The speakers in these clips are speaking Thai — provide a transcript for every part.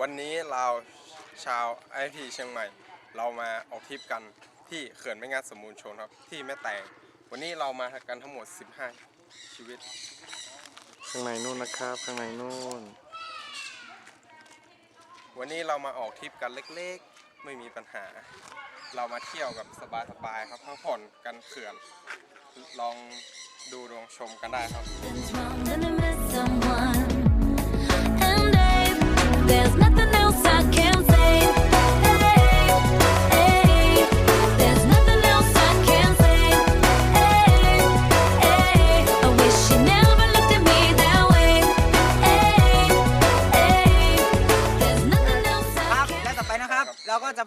วันนี้เราชาวไอทีเชียงใหม่ เรามาออกทริปกันที่เขื่อนแม่งาดสมบูรณ์ชนครับ ที่แม่แตงวันนี้เรามากันทั้งหมด 15 ชีวิต ข้างในนู่นนะครับ ข้างในนู่น วันนี้เรามาออกทริปกันเล็กๆ ไม่มีปัญหา เรามาเที่ยวกับสบายๆครับพักผ่อนกันเขื่อน ลองดูลองชมกันได้ครับ Then I miss someone. And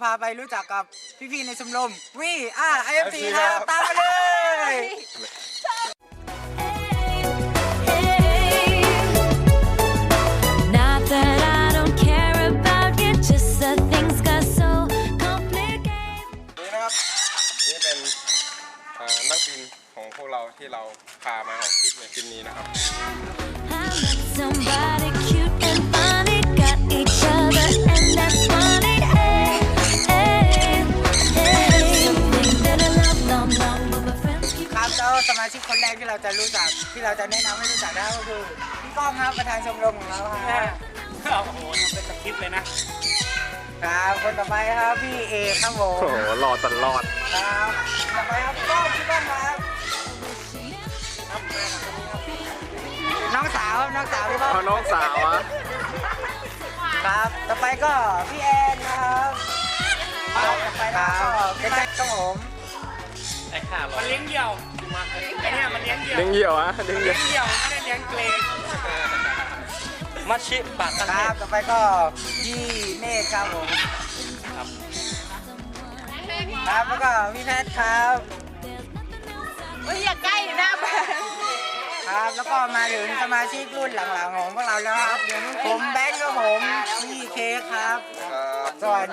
พาไปรู้จักกับพี่ๆในชมรมวีอาร์ไอเอฟซี FC ครับครับตามมาเลย Not that I don't care about you, just that things got so complicated. นี่นะครับนี่เป็นเอ่อนักบินของพวกเราที่เราพามาออกทริปในทริปนี้นะครับ I met somebody cute and funny, got each other, ชิกคนแรกที่เราจะรู้จักที่เราจะแนะนำให้รู้จักได้ก็คือพี่ก้องครับประธานชมรมของเราครับโอ้โหทำเป็นสคริปต์เลยนะครับคนต่อไปครับพี่เอกครับผมโอ้โหหล่อตลอดครับต่อไปครับพี่ก้องพี่ก้องครับน้องสาวครับน้องสาวพี่ก้องเอาน้องสาวอะครับต่อไปก็พี่แอนนะครับครับต่อไปนะครับก็เป็นแจ็คครับผม มันเลี้ยงเดี่ยวไอเนี่ยมันเลี้ยงเดี่ยวเลี้ยงเหี่ยวอะเลี้ยงเหี่เลี้ยยวงเดี่ยวไม่ได้เลี้ยงเกรงมัชชิปากกันครับต่อไปก็พี่เมฆครับผมครับแล้วก็พี่แพทย์ครับ เฮ้ยอย่าใกล้หน้าบ้านครับแล้วก็มาถึงสมาชิกรุ่นหลังๆของพวกเราแล้วครับผมแบงค์ครับผมพี่เค้กครับครับ ส่วน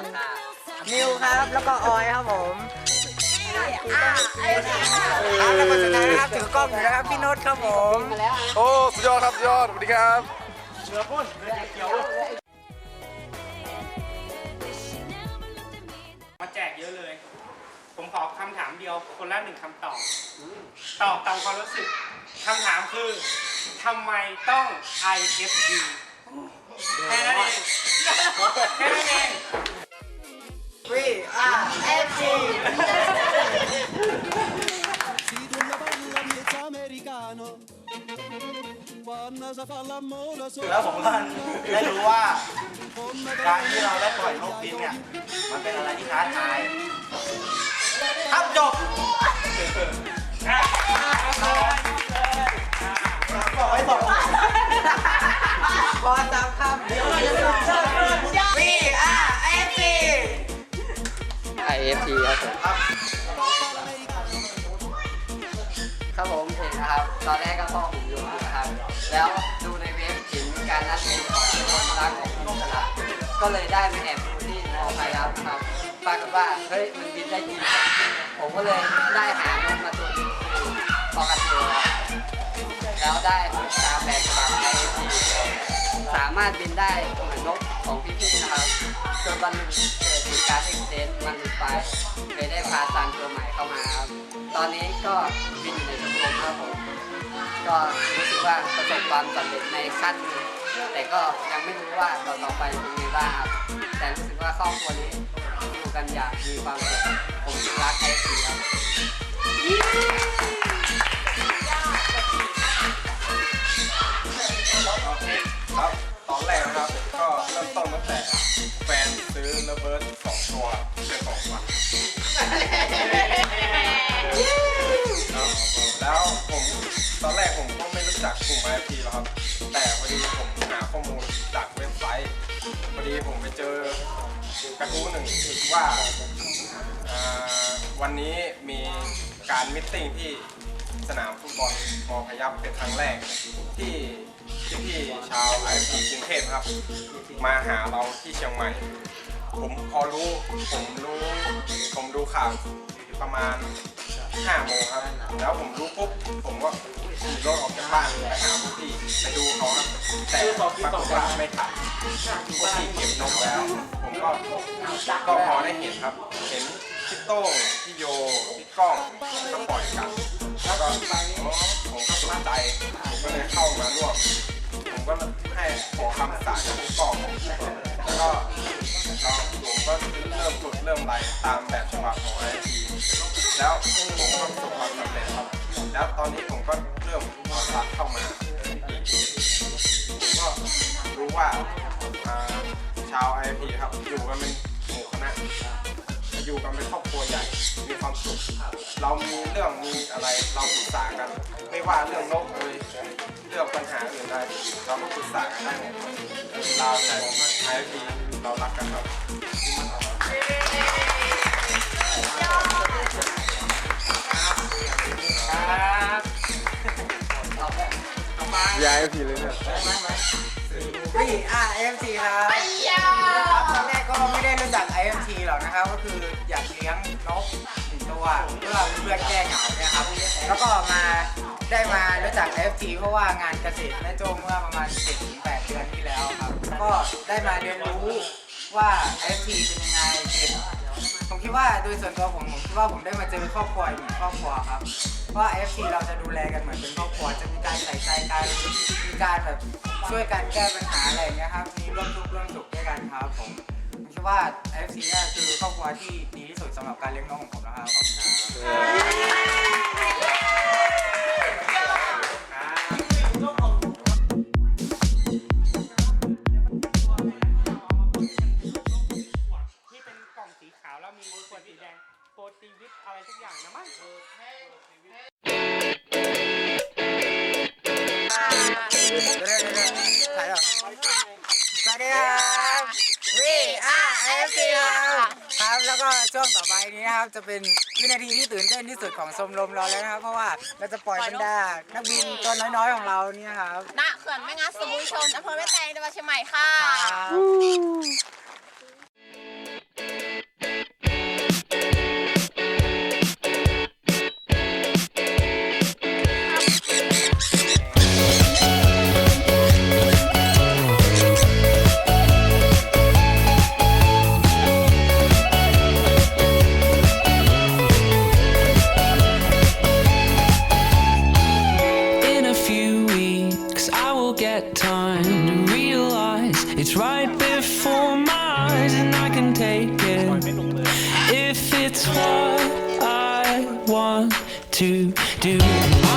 นิวครับแล้วก็ออยครับผม ครับแล้วก็สุดท้ายนะครับถือกล้องอยู่นะครับพี่โน้ตครับผมโอ้สุดยอดครับสุดยอดสวัสดีครับมาแจกเยอะเลย ผมขอคำถามเดียวคนละหนึ่งคำตอบ ตอบตามความรู้สึกคำถามคือทำไมต้อง IFD แค่นั้นเองแค่นั้นเอง วีอาร์เอฟซี Si tu la parla miezza americano Quando si fa l'amore แล้วผมก็ได้รู้ว่า การที่เราได้ปล่อยนกบินเนี่ย มันเป็นอะไรที่ท้าทายครับจบบอกให้บอกบอลตามคำวี IFT ครับผมครับครับผมเห็นนะครับ ตอนแรกก็พ่อผมอยู่นะครับ แล้วดูในเว็บเห็นการนัดบินของคนรักของอิสระก็เลยได้ไปแอบดูที่มอพายัพนะครับปรากฏว่าเฮ้ยมันบินได้จริงผมก็เลยได้หานกมาตัวนึงปอกระเทือแล้วได้ตามแบบฉบับ IFT สามารถบินได้เหมือนนกของพี่ๆนะครับ นวันหนึงเกิดเหตุการณ์อุบิเหตุมันหลุดไปเลยได้พาซันตัวใหม่เข้ามาครับตอนนี้ก็บินอยู่ในชมรมครับผมก็รู้สึกว่าประสบความสำเร็จในขั้นหนึ่งแต่ก็ยังไม่รู้ว่าต่อต่อไปเป็นยังไงบ้างครับแต่รู้สึกว่าครอบครัวนี้อยู่กันอย่างมีความสุขผมจึงรักไทยสีครับครับ ตัวเป็นของวัญแล้วผมตอนแรกผมก็ไม่รู้จักกลุ่ม IP หรอกครับ แต่พอดีผมหาข้อมูลจากเว็บไซต์พอดีผมไปเจอกระทู้หนึ่งว่าอ่าวันนี้มีการมิทติ้งที่สนามฟุตบอลมอพยัพเป็นครั้งแรก ที่พี่ชาวไอพีกรุงเทพครับ มาหาเราที่เชียงใหม่ ผมพอรู้ ผมรู้ ผมดูข่าวประมาณ5โมงครับ แล้วผมรู้ปุ๊บ ผมก็ขี่รถออกจากบ้านไปหาพวกพี่ไปดูเขาครับ แต่ปรากฏว่าไม่ทันพวกพี่เก็บนกไว้ก็พอได้เห็นครับ เห็นพี่โต้งพี่โยพี่ก้อง แล้วผมก็ประสบความสำเร็จครับแล้วตอนนี้ผมก็เริ่มเอาซักเข้ามาผมก็รู้ว่าอ่าชาวไอพีครับอยู่กันเป็นหมู่คณะอยู่กันเป็นครอบครัวใหญ่มีความสุขเรามีเรื่องมีอะไรเราปรึกษากัน ไม่ว่าเรื่องโลกเลยเรื่องปัญหาอื่นใดเราก็ปรึกษากันได้หมดเราใช้ไอพีเรารักกันครับ ย้ายพีเลยเนี่ยพี่อ่า IFT ครับครับตอนแรกก็ไม่ได้รู้จัก IFT หรอกนะครับ ก็คืออยากเลี้ยงนกหนึ่งตัวเพื่อเพื่อนแก้เหงาเนี่ยครับ แล้วก็มาได้มารู้จัก IFT เพราะว่างานเกษตรแม่โจ้เมื่อประมาณ7-8เดือนที่แล้วครับ ก็ได้มาเรียนรู้ว่า IFT เป็นยังไงเป็นผมคิดว่าโดยส่วนตัวผมผมคิดว่าผมได้มาเจอครอบครัวอีกหนึ่งครอบครัวครับเพราะ ว่า FC เราจะดูแลกันเหมือนเป็นครอบครัวจะมีการใส่ใจกันมีการแบบช่วยกันแก้ปัญหาอะไรอย่างเงี้ยครับมีร่วมทุกข์ร่วมสุขด้วยกันครับผมผมคิดว่า FC เนี่ยคือครอบครัวที่ดีที่สุดสำหรับการเลี้ยงน้องของผมนะครับขอบคุณครับ เดี๋ยวเดี๋ยวเดี๋ยวถ่ายหรอสวัสดีครับวีอ่า FC ครับครับแล้วก็ช่วงต่อไปนี้นะครับจะเป็นวินาทีที่ตื่นเต้นที่สุดของชมรมเราแล้วนะครับ เพราะว่าเราจะปล่อยบรรดานักบินตัวน้อยๆของเราเนี่ยครับ ณเขื่อนแม่งาสมุยชนอำเภอแม่แตงจังหวัดเชียงใหม่ค่ะ get time to realize it's right before my eyes, and I can take it if it's what I want to do.